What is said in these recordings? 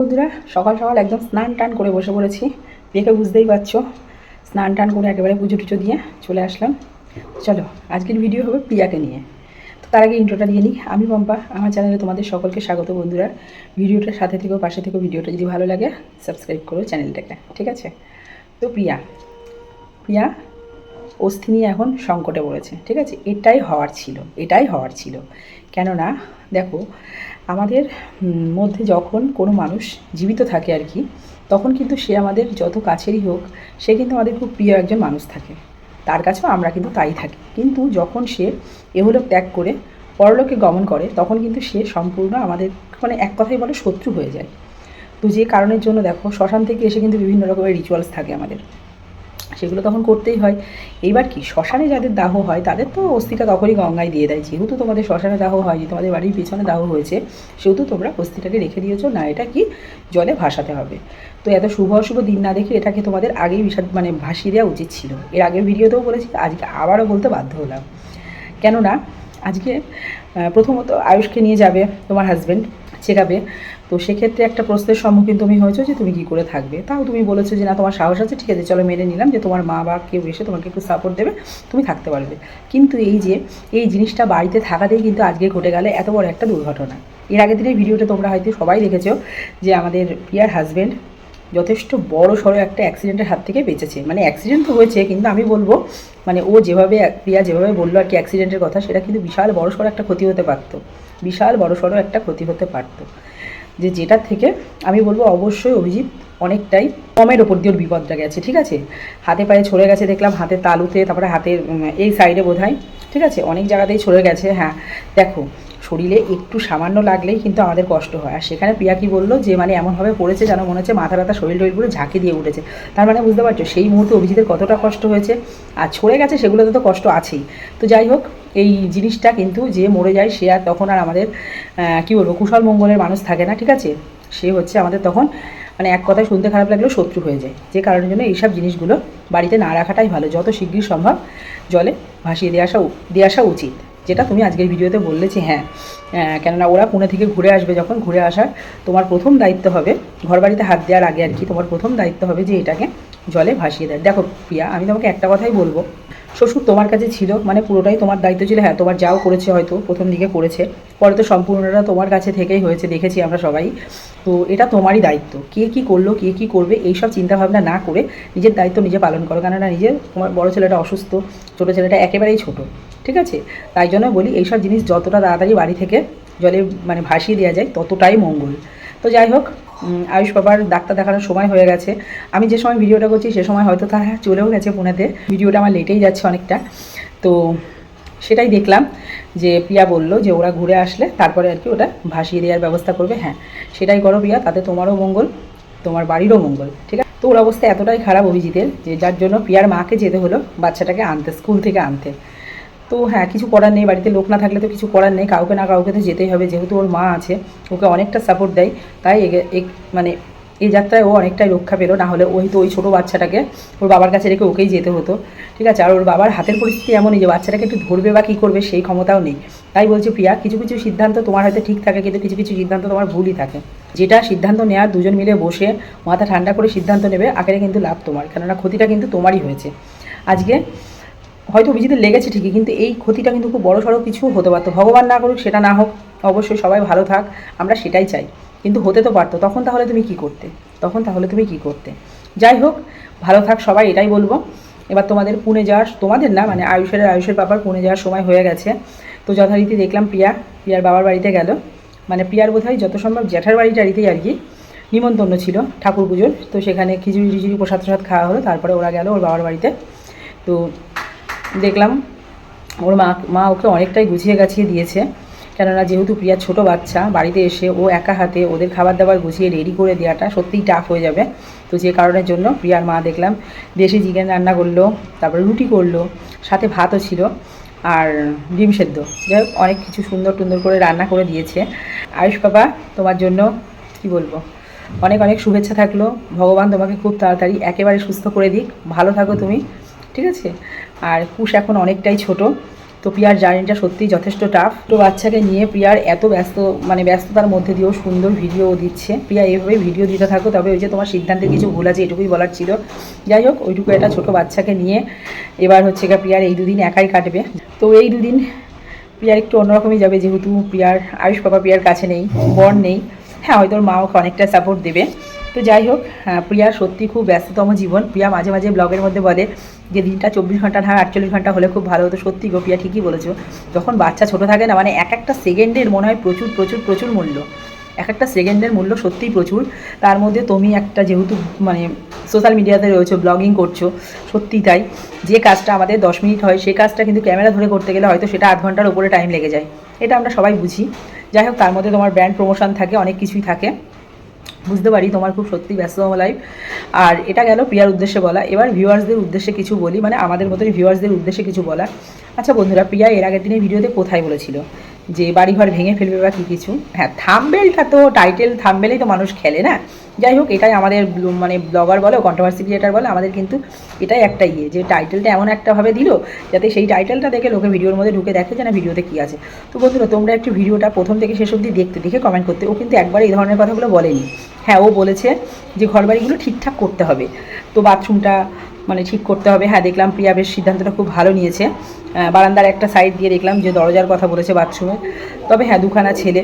বন্ধুরা, সকাল সকাল একদম স্নান টান করে বসে পড়েছি। দেখে বুঝতেই পারছ, স্নান টান করে একেবারে পুজো টুজো দিয়ে চলে আসলাম। চলো, আজকের ভিডিও হবে প্রিয়াকে নিয়ে। তো তার আগে ইন্ট্রোটা দিয়ে নিই। আমি পম্পা, আমার চ্যানেলে তোমাদের সকলকে স্বাগত বন্ধুরা। ভিডিওটার সাথে থেকেও পাশে থেকেও ভিডিওটা যদি ভালো লাগে সাবস্ক্রাইব করো চ্যানেলটাকে ঠিক আছে? তো প্রিয়া প্রিয়া অস্থি নিয়ে এখন সংকটে পড়েছে, ঠিক আছে? এটাই হওয়ার ছিল, এটাই হওয়ার ছিল। কেননা, দেখো, আমাদের মধ্যে যখন কোনো মানুষ জীবিত থাকে আর কি, তখন কিন্তু সে আমাদের যত কাছেরই হোক, সে কিন্তু আমাদের খুব প্রিয় একজন মানুষ থাকে। তার কাছেও আমরা কিন্তু তাই থাকি। কিন্তু যখন সে এহলোক ত্যাগ করে, পরলোকে গমন করে, তখন কিন্তু সে সম্পূর্ণ আমাদের মানে এক কথাই বলে শত্রু হয়ে যায়। তো যে কারণের জন্য দেখো, শ্মশান থেকে এসে কিন্তু বিভিন্ন রকমের রিচুয়ালস থাকে আমাদের। সেগুলো তখন করতেই হয়। এইবার কি? শ্মশানে যাদের দাহ হয়, তাদের তো অস্থিটা তখনই গঙ্গায় দিয়ে দেয়। যেহেতু তোমাদের শ্মশানে দাহ হয়নি তোমাদের বাড়ির পিছনে দাহ হয়েছে, সেহেতু তোমরা অস্থিটাকে রেখে দিয়েছ। না, এটা কি? জলে ভাসাতে হবে। তো এত শুভ অশুভ দিন না দেখে এটাকে তোমাদের আগেই বিষাদ মানে ভাসিয়ে দেওয়া উচিত ছিল। এর আগের ভিডিওতেও বলেছি, আজকে আবারও বলতে বাধ্য হলাম। কেননা, আজকে প্রথমত আয়ুষকে নিয়ে যাবে তোমার হাজব্যান্ড চেকাবে তো সেক্ষেত্রে একটা প্রশ্নের সম্মুখীন তুমি হয়েছো যে তুমি কি করে থাকবে? তাও তুমি বলেছ যে, না, তোমার সাহস আছে, ঠিক আছে, চলো মেনে নিলাম যে তোমার মা বা কেউ এসে তোমাকে একটু সাপোর্ট দেবে, তুমি থাকতে পারবে। কিন্তু এই যে, এই জিনিসটা বাড়িতে থাকাতেই কিন্তু আজকে ঘটে গেলে এত বড় একটা দুর্ঘটনা। এর আগে দিনের ভিডিওটা তোমরা হয়তো সবাই দেখেছ যে আমাদের প্রিয়ার হাজব্যান্ড যথেষ্ট বড় সড়ো একটা অ্যাক্সিডেন্টের হাত থেকে বেঁচেছে। মানে অ্যাক্সিডেন্ট তো হয়েছে, কিন্তু আমি বলব মানে ও যেভাবে, প্রিয়া যেভাবে বলল আর কি অ্যাক্সিডেন্টের কথা, সেটা কিন্তু বিশাল বড় সড়ো একটা ক্ষতি হতে পারতো। বিশাল বড় সড়ো একটা ক্ষতি হতে পারতো। যে যেটার থেকে আমি বলব, অবশ্যই অভিজিৎ অনেকটাই কমের ওপর দিয়ে ওর বিপদটা গেছে ঠিক আছে? হাতে পায়ে ছড়ে গেছে, দেখলাম হাতের তালুতে, তারপরে হাতের এই সাইডে বোধ ঠিক আছে? অনেক জায়গাতেই ছড়ে গেছে হ্যাঁ। দেখো শরীরে একটু সামান্য লাগলেই কিন্তু আমাদের কষ্ট হয়। আর সেখানে প্রিয়া কি বলল যে মানে এমনভাবে পড়েছে যেন মনে হচ্ছে মাথা ব্যথা শরীর টরীর পুরো ঝাঁকি দিয়ে উঠেছে। তার মানে বুঝতে পারছ, সেই মুহূর্তে অভিজিতের কতটা কষ্ট হয়েছে। আর ছড়ে গেছে সেগুলোতে তো কষ্ট আছেই। তো যাই হোক, এই জিনিসটা কিন্তু যে মরে যায়, সে আর তখন আর আমাদের কি বলব, কুশল মঙ্গলের মানুষ থাকে না, ঠিক আছে? সে হচ্ছে আমাদের তখন মানে এক কথায় শুনতে খারাপ লাগলেও শত্রু হয়ে যায়। যে কারণের জন্য এইসব জিনিসগুলো বাড়িতে না রাখাটাই ভালো, যত শীঘ্রই সম্ভব জলে ভাসিয়ে দিয়ে আসা দিয়ে আসা উচিত। যেটা তুমি আজকের ভিডিওতে বললে যে হ্যাঁ কেননা ওরা পুনে থেকে ঘুরে আসবে যখন, ঘুরে আসার তোমার প্রথম দায়িত্ব হবে ঘরবাড়িতে হাত দেওয়ার আগে আর কি, তোমার প্রথম দায়িত্ব হবে যে এটাকে জলে ভাসিয়ে দেয় দেখো প্রিয়া, আমি তোমাকে একটা কথাই বলব। শ্বশুর তোমার কাছে ছিল মানে পুরোটাই তোমার দায়িত্ব ছিল হ্যাঁ তোমার যাও করেছে হয়তো, প্রথম দিকে করেছে। পরে তো সম্পূর্ণটা তোমার কাছে থেকেই হয়েছে, দেখেছি আমরা সবাই। তো এটা তোমারই দায়িত্ব, কে কি করল, কে কি করবে, এইসব চিন্তাভাবনা না করে নিজের দায়িত্ব নিজে পালন করো। কেননা নিজের, তোমার বড় ছেলেটা অসুস্থ, ছোটো ছেলেটা একেবারেই ছোট, ঠিক আছে? তাই জন্য বলি, এইসব জিনিস যতটা তাড়াতাড়ি বাড়ি থেকে জলে মানে ভাসিয়ে দেওয়া যায়, ততটাই মঙ্গল। তো যাই হোক আয়ুষ বাবার ডাক্তার দেখানোর সময় হয়ে গেছে। আমি যে সময় ভিডিওটা করছি, সে সময় হয়তো তারা চলেও গেছে পুনেতে ভিডিওটা আমার লেটেই যাচ্ছে অনেকটা। তো সেটাই দেখলাম যে প্রিয়া বলল যে ওরা ঘুরে আসলে তারপরে আর কি ওটা ভাসিয়ে দেওয়ার ব্যবস্থা করবে। হ্যাঁ সেটাই করো প্রিয়া তাতে তোমারও মঙ্গল, তোমার বাড়িরও মঙ্গল, ঠিক আছে? তো ওর অবস্থা এতটাই খারাপ অভিজিতের যে যার জন্য প্রিয়ার মাকে যেতে হলো বাচ্চাটাকে আনতে, স্কুল থেকে আনতে। তো হ্যাঁ কিছু করার নেই, বাড়িতে লোক না থাকলে তো কিছু করার নেই, কাউকে না কাউকে তো যেতেই হবে, যেহেতু ওর মা আছে, ওকে অনেকটা সাপোর্ট দেয়, তাই মানে এই যাত্রায় ও অনেকটাই রক্ষা পেল, না হলে ওই তো ওই ছোটো বাচ্চাটাকে ওর বাবার কাছে রেখে ওকেই যেতে হতো, ঠিক আছে? আর ওর বাবার হাতের পরিস্থিতি এমনই যে বাচ্চাটাকে একটু ধরবে বা কী করবে সেই ক্ষমতাও নেই। তাই বলছি, প্রিয়া, কিছু কিছু সিদ্ধান্ত তোমার হয়তো ঠিক থাকে, কিন্তু কিছু কিছু সিদ্ধান্ত তোমার ভুলই থাকে। যেটা সিদ্ধান্ত নেওয়ার দুজন মিলে বসে মাথা ঠান্ডা করে সিদ্ধান্ত নেবে, আখেরে কিন্তু লাভ তোমার, কেননা ক্ষতিটা কিন্তু তোমারই হয়েছে। আজকে হয়তো অভিজিতের লেগেছে ঠিকই, কিন্তু এই ক্ষতিটা কিন্তু খুব বড় সড়ো কিছু হতে পারতো। ভগবান না করুক, সেটা না হোক, অবশ্যই সবাই ভালো থাক, আমরা সেটাই চাই। কিন্তু হতে তো পারতো, তখন তাহলে তুমি কি করতে? তখন তাহলে তুমি কি করতে? যাই হোক, ভালো থাক সবাই, এটাই বলব। এবার তোমাদের পুনে যাওয়ার, তোমাদের না মানে আয়ুষের আয়ুষের বাবার পুনে যাওয়ার সময় হয়ে গেছে। তো যথারীতি দেখলাম প্রিয়া, প্রিয়ার বাবার বাড়িতে গেল। মানে প্রিয়ার বোধহয় যত সম্ভব জ্যাঠার বাড়িটারিতেই আর কি, নিমন্ত্রণ ছিল ঠাকুর পুজোর। তো সেখানে খিচুড়ি টিচুড়ি প্রসাদ প্রসাদ খাওয়া হলো, তারপরে ওরা গেল ওর বাবার বাড়িতে। তো দেখলাম ওর মা মা ওকে অনেকটাই গুছিয়ে গাছিয়ে দিয়েছে। কেননা যেহেতু প্রিয়ার ছোট বাচ্চা, বাড়িতে এসে ও একা হাতে ওদের খাবার দাবার গুছিয়ে রেডি করে দেওয়াটা সত্যিই টাফ হয়ে যাবে। তো যে কারণের জন্য প্রিয়ার মা দেখলাম দেশি চিকেন রান্না করল, তারপরে রুটি করল, সাথে ভাতও ছিল আর ডিম সেদ্ধ। যাই হোক, অনেক কিছু সুন্দর টুন্দর করে রান্না করে দিয়েছে। আয়ুষ বাবা, তোমার জন্য কি বলব? অনেক অনেক শুভেচ্ছা থাকল। ভগবান তোমাকে খুব তাড়াতাড়ি একেবারে সুস্থ করে দিক। ভালো থাকো তুমি, ঠিক আছে? আর কুশ এখন অনেকটাই ছোট। তো প্রিয়ার জার্নিটা সত্যিই যথেষ্ট টাফ তো বাচ্চাকে নিয়ে প্রিয়ার এত ব্যস্ত মানে ব্যস্ততার মধ্যে দিয়েও সুন্দর ভিডিও দিচ্ছে। প্রিয়া এইভাবেই ভিডিও দিতে থাকো, তবে ওই যে তোমার সিদ্ধান্তে কিছু ভুল আছে এটুকুই বলার ছিল। যাই হোক, ওইটুকু একটা ছোটো বাচ্চাকে নিয়ে এবার হচ্ছে গিয়ে প্রিয়ার এই দুদিন একাই কাটবে। তো এই দুদিন প্রিয়ার একটু অন্যরকমই যাবে, যেহেতু প্রিয়ার, আয়ুষ বাবা প্রিয়ার কাছে নেই, বর নেই। হ্যাঁ হয়তো ওর মা ওকে অনেকটা সাপোর্ট দেবে। তো যাই হোক হ্যাঁ, প্রিয়ার সত্যি খুব ব্যস্ততম জীবন। প্রিয়া মাঝে মাঝে ব্লগের মধ্যে বলে যে দিনটা চব্বিশ ঘণ্টা না আটচল্লিশ ঘণ্টা হলে খুব ভালো হতো। সত্যি গো প্রিয়া ঠিকই বলেছ। যখন বাচ্চা ছোট থাকে না মানে এক একটা সেকেন্ডের মনে হয় প্রচুর প্রচুর প্রচুর মূল্য। এক একটা সেকেন্ডের মূল্য সত্যিই প্রচুর। তার মধ্যে তুমি একটা যেহেতু মানে সোশ্যাল মিডিয়াতে রয়েছো ব্লগিং করছ সত্যি তাই। যে কাজটা আমাদের দশ মিনিট হয় সেই কাজটা কিন্তু ক্যামেরা ধরে করতে গেলে হয়তো সেটা আধ ঘণ্টার উপরে টাইম লেগে যায়। এটা আমরা সবাই বুঝি। যাই হোক তার মধ্যে তোমার ব্র্যান্ড প্রমোশন থাকে অনেক কিছুই থাকে। বুঝতে পারি তোমার খুব সত্যি ব্যস্ততম লাইফ আর এটা গেল প্রিয়ার উদ্দেশ্যে বলা? এবার ভিউয়ার্সদের উদ্দেশ্যে কিছু বলি মানে আমাদের মতোই ভিউয়ার্সদের উদ্দেশ্যে কিছু বলা। আচ্ছা বন্ধুরা, প্রিয়া এর আগের দিনের ভিডিওতে কোথায় বলেছিল? যে বাড়িঘর ভেঙে ফেলবে বা কী কিছু? হ্যাঁ থামবেলটা তো টাইটেল থামবেলেই তো মানুষ খেলে না? যাই হোক, এটাই আমাদের মানে ব্লগার বলো কন্ট্রোভার্সি ক্রিয়েটার বলো, আমাদের কিন্তু এটাই একটা ইয়ে যে টাইটেলটা এমন একটাভাবে দিল যাতে সেই টাইটেলটা দেখে লোকে ভিডিওর মধ্যে ঢুকে দেখে যে না ভিডিওতে কী আছে। তো বন্ধুরা, তোমরা একটু ভিডিওটা প্রথম থেকে শেষ অবধি দেখতে, দেখে কমেন্ট করতে। ও কিন্তু একবার এই ধরনের কথাগুলো বলেনি। হ্যাঁ ও বলেছে যে ঘরবাড়িগুলো ঠিকঠাক করতে হবে। তো বাথরুমটা মানে ঠিক করতে হবে। হ্যাঁ দেখলাম প্রিয়া বেশ সিদ্ধান্তটা খুব ভালো নিয়েছে। বারান্দার একটা সাইড দিয়ে দেখলাম যে দরজার কথা বলেছে বাথরুমে। তবে হ্যাঁ দুখানা ছেলে।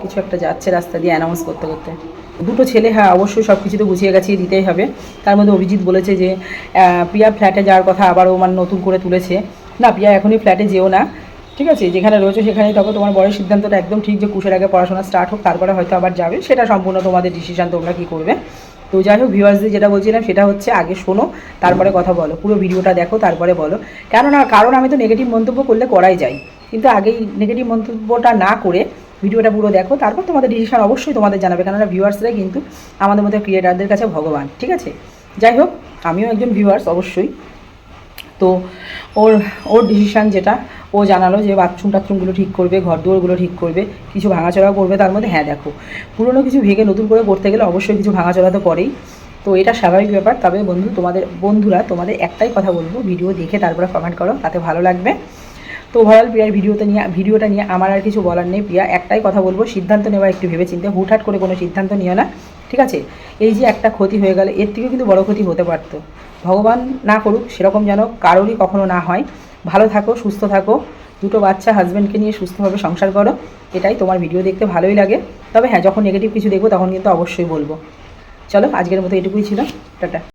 কিছু একটা যাচ্ছে রাস্তা দিয়ে অ্যানাউন্স করতে করতে। দুটো ছেলে হ্যাঁ অবশ্যই সব কিছু তো গুছিয়ে গাছিয়ে দিতেই হবে। তার মধ্যে অভিজিৎ বলেছে যে প্রিয়া ফ্ল্যাটে যাওয়ার কথা আবারও মানে নতুন করে তুলেছে। না, প্রিয়া এখনই ফ্ল্যাটে যেও না, ঠিক আছে? যেখানে রয়েছে সেখানেই তবে তোমার বড় সিদ্ধান্তটা একদম ঠিক যে কুশের আগে পড়াশোনা স্টার্ট হোক, তারপরে হয়তো আবার যাবে। সেটা সম্পূর্ণ তোমাদের ডিসিশান তোমরা কী করবে? তো যাই হোক ভিউয়ার্সদের যেটা বলছিলাম সেটা হচ্ছে, আগে শোনো, তারপরে কথা বলো। পুরো ভিডিওটা দেখো, তারপরে বলো। কেননা, কারণ আমি তো নেগেটিভ মন্তব্য করলে করাই যায়। কিন্তু আগেই নেগেটিভ মন্তব্যটা না করে ভিডিওটা পুরো দেখো, তারপর তোমাদের ডিসিশন অবশ্যই তোমাদের জানাবে, কেননা ভিউয়ার্সরাই কিন্তু আমাদের মধ্যে ক্রিয়েটারদের কাছে ভগবান, ঠিক আছে? যাই হোক, আমিও একজন ভিউয়ার্স অবশ্যই। তো ওর ওর ডিসিশান যেটা, ও জানালো যে বাথরুম টাথরুমগুলো ঠিক করবে ঘর দুয়ারগুলো ঠিক করবে, কিছু ভাঙাচোরা করবে, তার মধ্যে হ্যাঁ দেখো, পুরনো কিছু ভেঙে নতুন করে করতে গেলে অবশ্যই কিছু ভাঙাচোরা তো পরেই তো এটা স্বাভাবিক ব্যাপার, তবে বন্ধু, তোমাদের, বন্ধুরা, তোমাদের একটাই কথা বলব, ভিডিও দেখে তারপরে কমেন্ট করো, তাতে ভালো লাগবে। তো ওভারঅল প্রিয়ার ভিডিওতে নিয়ে, ভিডিওটা নিয়ে আমার আর কিছু বলার নেই। প্রিয়া, একটাই কথা বলব, সিদ্ধান্ত নেওয়া একটু ভেবে চিন্তে হুটহাট করে কোনো সিদ্ধান্ত নিও না, ঠিক আছে? এই যে একটা ক্ষতি হয়ে গেল, এর থেকেও কিন্তু বড় ক্ষতি হতে পারতো। ভগবান না করুক, সেরকম যেন কারোরই কখনো না হয়। ভালো থাকো, সুস্থ থাকো, দুটো বাচ্চা হাজব্যান্ডকে নিয়ে সুস্থভাবে সংসার করো, এটাই তোমার ভিডিও দেখতে ভালোই লাগে। তবে হ্যাঁ যখন নেগেটিভ কিছু দেখব, তখন কিন্তু অবশ্যই বলব। চলো, আজকের মতো এটুকুই ছিল। টাটা।